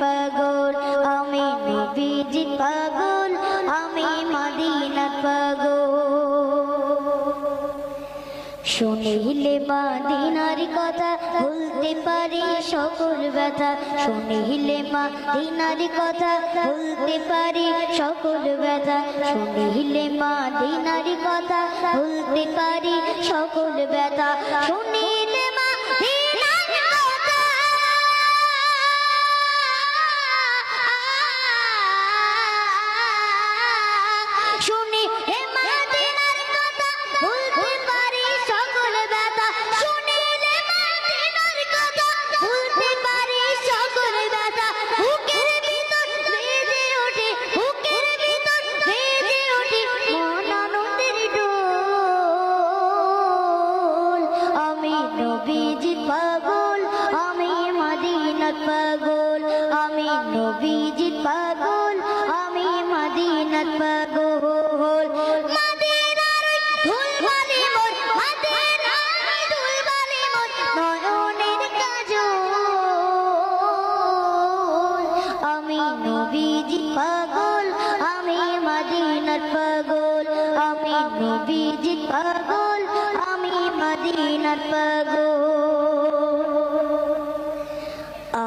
পাগল, আমি নবীজি আমি পাগল। শুনিলে মাদিনার কথা ভুলতে পারি সকল ব্যথা। শুনিলে মাদিনার কথা ভুলতে সকল ব্যথা। শুনিলে মাদিনার কথা ভুলতে পারি সকল ব্যথা। শুনিলে পাগল, আমি নবীজি পাগল, আমি মদিনার পাগল। আমি নবীজি পাগল, আমি মদিনার পাগল, আমি নবীজি পাগল, আমি